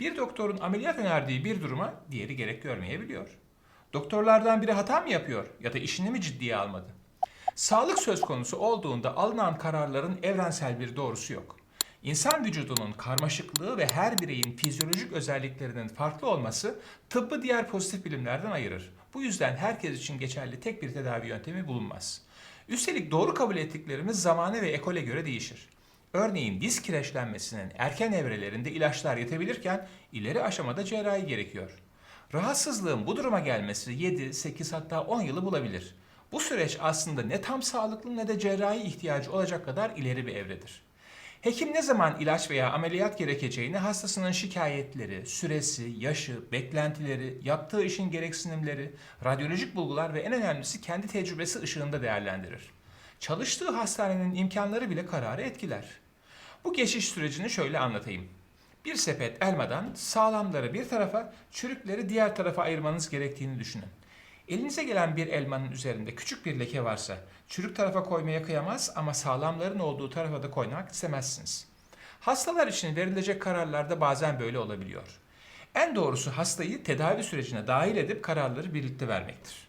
Bir doktorun ameliyat önerdiği bir duruma diğeri gerek görmeyebiliyor. Doktorlardan biri hata mı yapıyor ya da işini mi ciddiye almadı? Sağlık söz konusu olduğunda alınan kararların evrensel bir doğrusu yok. İnsan vücudunun karmaşıklığı ve her bireyin fizyolojik özelliklerinin farklı olması tıbbı diğer pozitif bilimlerden ayırır. Bu yüzden herkes için geçerli tek bir tedavi yöntemi bulunmaz. Üstelik doğru kabul ettiklerimiz zamana ve ekole göre değişir. Örneğin diz kireçlenmesinin erken evrelerinde ilaçlar yetebilirken ileri aşamada cerrahi gerekiyor. Rahatsızlığın bu duruma gelmesi 7, 8 hatta 10 yılı bulabilir. Bu süreç aslında ne tam sağlıklı ne de cerrahi ihtiyacı olacak kadar ileri bir evredir. Hekim ne zaman ilaç veya ameliyat gerekeceğini hastasının şikayetleri, süresi, yaşı, beklentileri, yaptığı işin gereksinimleri, radyolojik bulgular ve en önemlisi kendi tecrübesi ışığında değerlendirir. Çalıştığı hastanenin imkanları bile kararı etkiler. Bu geçiş sürecini şöyle anlatayım. Bir sepet elmadan sağlamları bir tarafa, çürükleri diğer tarafa ayırmanız gerektiğini düşünün. Elinize gelen bir elmanın üzerinde küçük bir leke varsa çürük tarafa koymaya kıyamaz ama sağlamların olduğu tarafa da koymak istemezsiniz. Hastalar için verilecek kararlarda bazen böyle olabiliyor. En doğrusu hastayı tedavi sürecine dahil edip kararları birlikte vermektir.